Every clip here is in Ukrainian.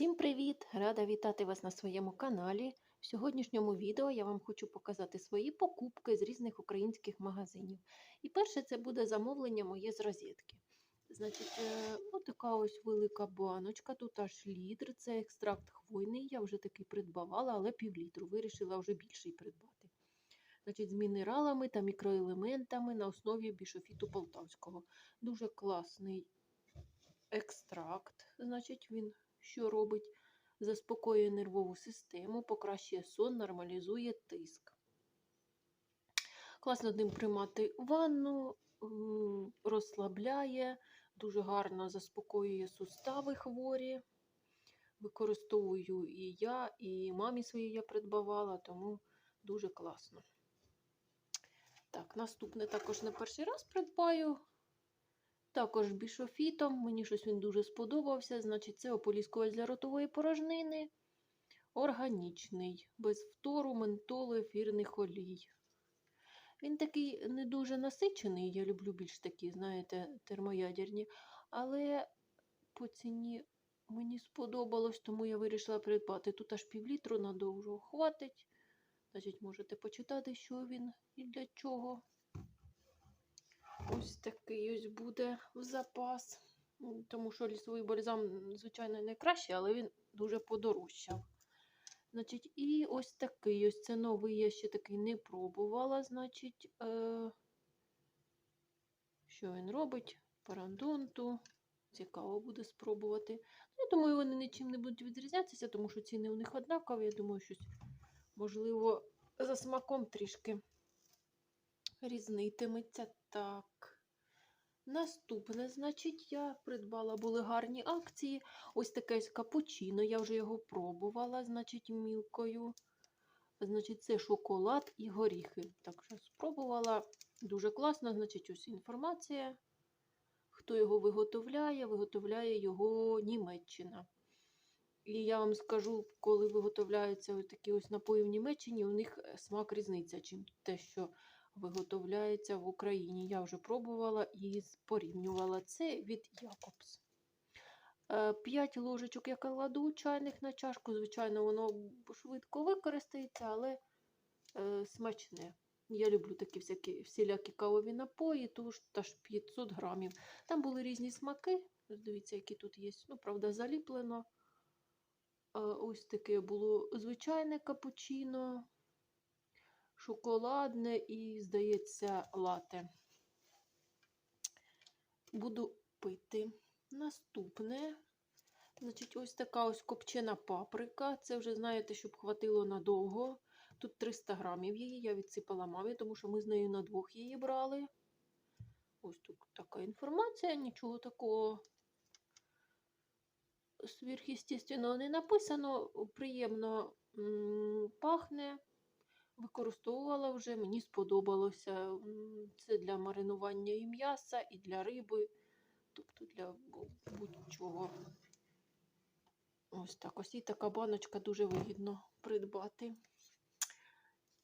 Всім привіт! Рада вітати вас на своєму каналі. В сьогоднішньому відео я вам хочу показати свої покупки з різних українських магазинів. І перше це буде замовлення моє з розетки. Значить, е, отака ось велика баночка, тут аж літр, це екстракт хвойний. Я вже такий придбавала, але півлітру. Вирішила вже більший придбати. Значить, з мінералами та мікроелементами на основі бішофіту полтавського. Дуже класний екстракт. Значить, він що робить? Заспокоює нервову систему, покращує сон, нормалізує тиск. Класно ним приймати ванну, розслабляє, дуже гарно заспокоює сустави хворі. Використовую і я, і мамі своїй я придбавала, тому дуже класно. Так, наступне також на перший раз придбаю. Також бішофітом. Мені щось він дуже сподобався. Значить, це ополіскувач для ротової порожнини. Органічний, без фтору, ментолу, ефірних олій. Він такий не дуже насичений. Я люблю більш такі, знаєте, термоядерні. Але по ціні мені сподобалось, тому я вирішила придбати. Тут аж півлітру надовго хватить. Значить, можете почитати, що він і для чого. Ось такий ось буде в запас. Тому що лісовий бальзам, звичайно, найкращий, але він дуже подорожчав. Значить, і ось такий ось це новий, я ще такий не пробувала. Значить, е... що він робить? Парандонту. Цікаво буде спробувати. Ну, Я думаю, вони нічим не будуть відрізнятися, тому що ціни у них однакові. Я думаю, щось, можливо, за смаком трішки різнитиметься. Так. Наступне, значить, я придбала були гарні акції. Ось таке капучино. Я вже його пробувала, значить, мілкою. Значить, це шоколад і горіхи. Так що спробувала. Дуже класно, значить, ось інформація. Хто його виготовляє, виготовляє його Німеччина. І я вам скажу, коли виготовляються такі ось напої в Німеччині, у них е, смак різниця, чим те, що виготовляється в Україні. Я вже пробувала і порівнювала це від Якобс. 5 ложечок я кладу чайних на чашку. Звичайно, воно швидко використається, але е, смачне. Я люблю такі всякі всілякі кавові напої, тож аж 500 грамів. Там були різні смаки. Дивіться, які тут є. Ну, правда, заліплено. Е, Ось таке було звичайне капучино, шоколадне і, здається, лате. Буду пити. Наступне. Значить, ось така ось копчена паприка. Це вже, знаєте, щоб хватило надовго. Тут 300 грамів її. Я відсипала мамі, тому що ми з нею на двох її брали. Ось тут така інформація, нічого такого сверхъестественного не написано. Приємно пахне. Використовувала вже, мені сподобалося. Це для маринування і м'яса, і для риби, тобто для бу- будь-чого. Ось так. Ось і така баночка дуже вигідно придбати.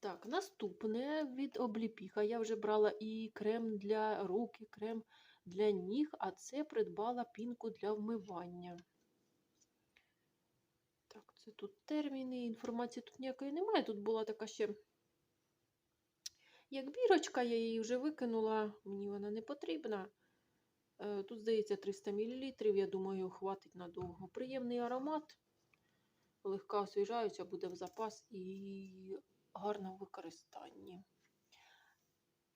Так, наступне від обліпіха. Я вже брала і крем для рук, і крем для ніг, а це придбала пінку для вмивання. Так, це тут терміни, інформації тут ніякої немає. Тут була така ще як бірочка, я її вже викинула, мені вона не потрібна. Е, Тут, здається, 300 мл, я думаю, хватить надовго. Приємний аромат, легка освіжаюча, буде в запас і гарно в використанні.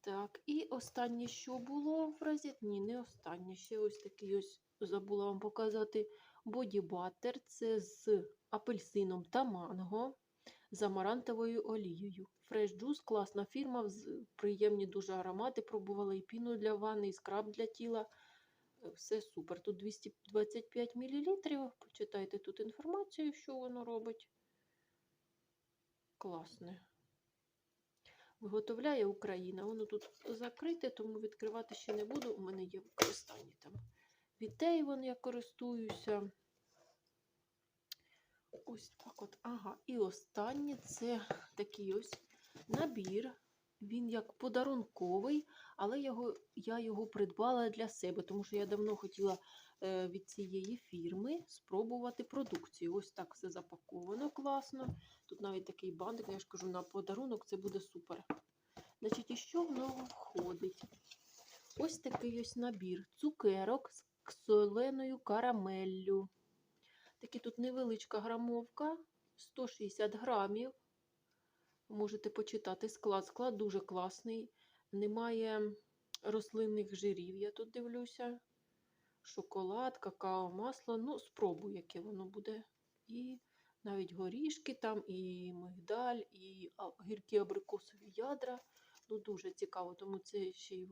Так, і останнє, що було в разі? Ні, не останнє. Ще ось такий ось забула вам показати бодібатер. Це з апельсином та манго з амарантовою олією. Fresh Juice – класна фірма, приємні дуже аромати. Пробувала і піну для ванни, і скраб для тіла. Е, Все супер. Тут 225 мл. Почитайте тут інформацію, що воно робить. Класне. Виготовляє Україна. Воно тут закрите, тому відкривати ще не буду. У мене є використання там. Від Avon я користуюся. Ось так от. Ага. І останнє це такий ось набір Він як подарунковий, але його, я його придбала для себе, тому що я давно хотіла е, від цієї фірми спробувати продукцію. Ось так все запаковано класно. Тут навіть такий бантик, я ж кажу, на подарунок це буде супер. Значить, і що в нього входить? Ось такий ось набір цукерок з соленою карамеллю. Такі тут невеличка грамовка, 160 грамів. Можете почитати склад. Склад дуже класний. Немає рослинних жирів, я тут дивлюся. Шоколад, какао, масло. Ну, спробую, яке воно буде. І навіть горішки там, і мигдаль, і гіркі абрикосові ядра. Ну, дуже цікаво, тому це ще е,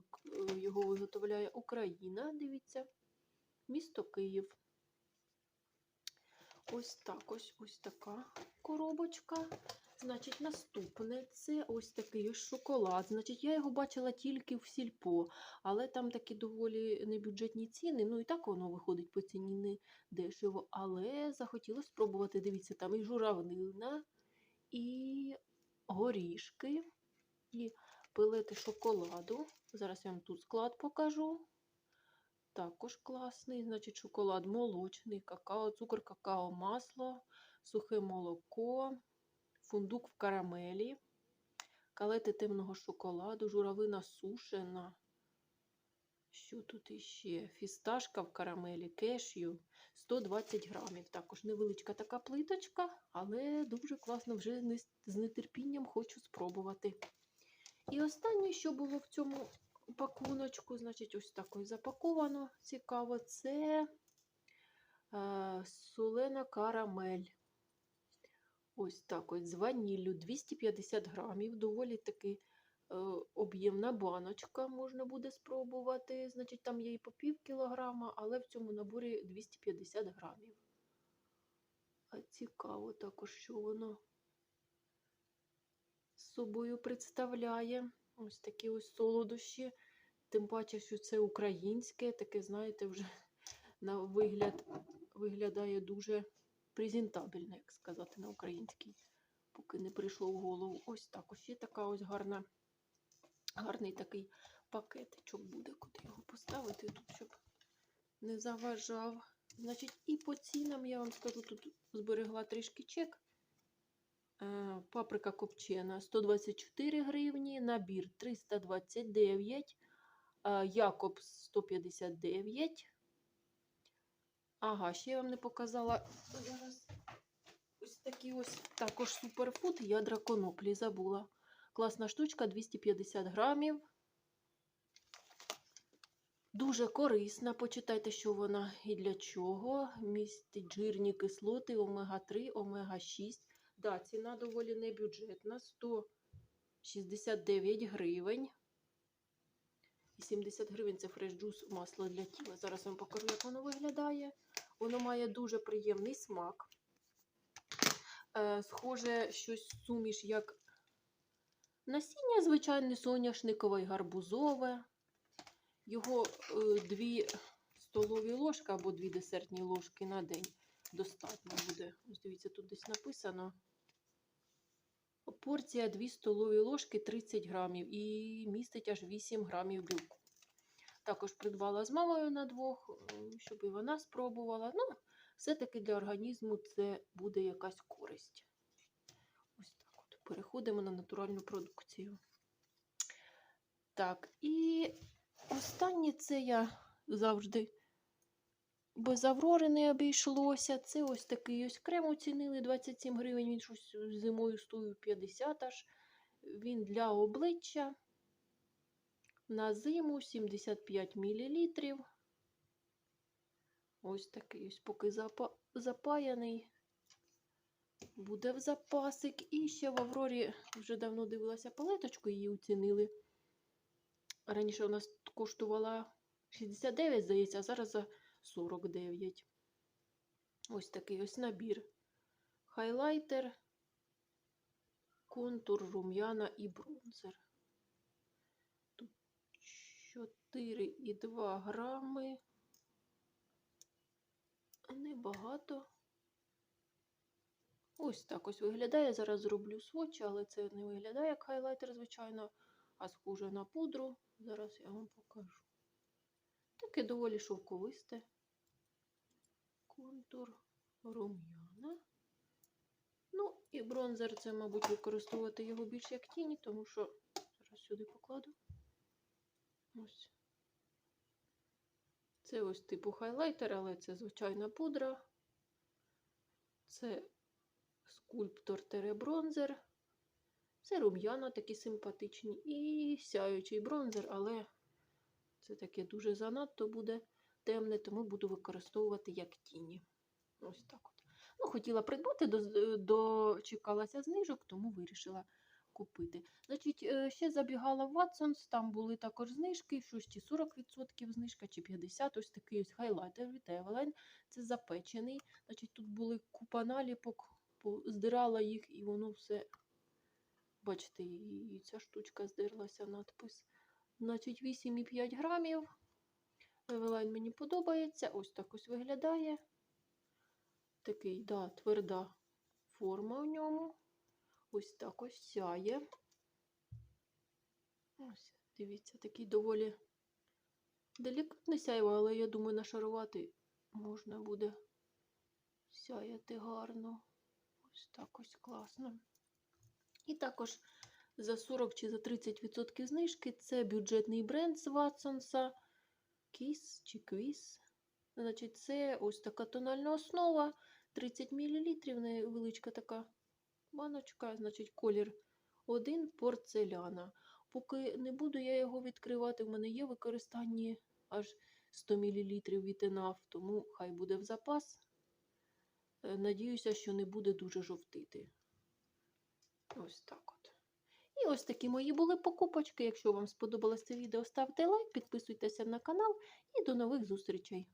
його виготовляє Україна. Дивіться, місто Київ. Ось так, ось ось така коробочка. Значить, наступне це ось такий шоколад. Значить, я його бачила тільки в сільпо, але там такі доволі небюджетні ціни. Ну і так воно виходить по ціні не дешево. Але захотіла спробувати. Дивіться, там і журавлина, і горішки, і пилети шоколаду. Зараз я вам тут склад покажу. Також класний. Значить, шоколад молочний, какао, цукор, какао, масло, сухе молоко, фундук в карамелі, калети темного шоколаду, журавлина сушена. Що тут іще? Фісташка в карамелі, кешю, 120 грамів. Також невеличка така плиточка, але дуже класно, вже з нетерпінням хочу спробувати. І останнє, що було в цьому пакуночку, значить, ось так запаковано. Цікаво, це е, солена карамель. Ось так ось з ваніллю 250 грамів. Доволі таки е, об'ємна баночка можна буде спробувати. Значить, там є і по пів кілограма, але в цьому наборі 250 грамів. А цікаво також, що воно з собою представляє. Ось такі ось солодощі. Тим паче, що це українське, таке, знаєте, вже на вигляд виглядає дуже презентабельно, як сказати, на українській, поки не прийшло в голову. Ось так. Ось є така ось гарна, гарний такий пакетичок буде, куди його поставити тут, щоб не заважав. Значить, і по цінам я вам скажу, тут зберегла трішки чек. Е, Паприка копчена 124 гривні, набір 329, е, Якобс 159. Ага, ще я вам не показала. Ось такі ось також суперфуд, ядра коноплі забула. Класна штучка 250 грамів. Дуже корисна. Почитайте, що вона і для чого. Містить жирні кислоти, омега-3, омега-6. Да, ціна доволі небюджетна. 169 гривень. І 70 гривень це фреш-джус масло для тіла. Зараз вам покажу, як воно виглядає. Воно має дуже приємний смак. Е, схоже, щось суміш, як насіння, звичайне, соняшникове і гарбузове. Його е, дві столові ложки або дві десертні ложки на день достатньо буде. Ось дивіться, тут десь написано. Порція 2 столові ложки 30 грамів і містить аж 8 грамів білку. Також придбала з мамою на двох, е, щоб і вона спробувала. Ну, все-таки для організму це буде якась користь. Ось так от. Переходимо на натуральну продукцію. Так, і останнє це я завжди без Аврори не обійшлося. Це ось такий ось крем оцінили 27 гривень, він щось зимою стоїв 50 аж. Він для обличчя. На зиму 75 мл. Ось такий ось поки запа... запаяний. Буде в запасик. І ще в Аврорі вже давно дивилася палеточку, її оцінили. Раніше нас коштувала 69, здається, а зараз за 49. Ось такий ось набір. Хайлайтер, контур, рум'яна і бронзер. Тут 4,2 грами. Небагато. Ось так ось виглядає. Зараз зроблю сводчі, але це не виглядає як хайлайтер, звичайно. а схоже на пудру. Зараз я вам покажу. Таке доволі шовковисте. Контур рум'яна. Ну, і бронзер це, мабуть, використовувати його більш як тіні, тому що зараз сюди покладу. Ось. Це ось типу хайлайтер, але це звичайна пудра. Це скульптор бронзер. Це рум'яна такі симпатичні. І сяючий бронзер, але це таке дуже занадто буде темне, тому буду використовувати як тіні. Ось так от. Ну, хотіла придбати, дочекалася знижок, тому вирішила купити. Значить, е, ще забігала в Watsons, там були також знижки, щось чи 40% знижка, чи 50%. Ось такий ось хайлайтер від Eveline. Це запечений. Значить, тут були купа наліпок, по- здирала їх, і воно все. Бачите, і ця штучка здерлася надпис. Значить, 8,5 грамів. Eveline мені подобається. Ось так ось виглядає. Такий, да, тверда форма у ньому. Ось так ось сяє. Ось, дивіться, такий доволі делікатний сяйво, але я думаю, нашарувати можна буде сяяти гарно. Ось так ось класно. І також за 40 чи за 30% знижки це бюджетний бренд з Ватсонса. Кіс чи квіз. Значить, це ось така тональна основа. 30 мл, невеличка така баночка, значить, колір 1 порцеляна. Поки не буду я його відкривати, в мене є використанні аж 100 мл від тому хай буде в запас. Е, Надіюся, що не буде дуже жовтити. Ось так ось такі мої були покупочки. Якщо вам сподобалось це відео, ставте лайк, підписуйтеся на канал і до нових зустрічей.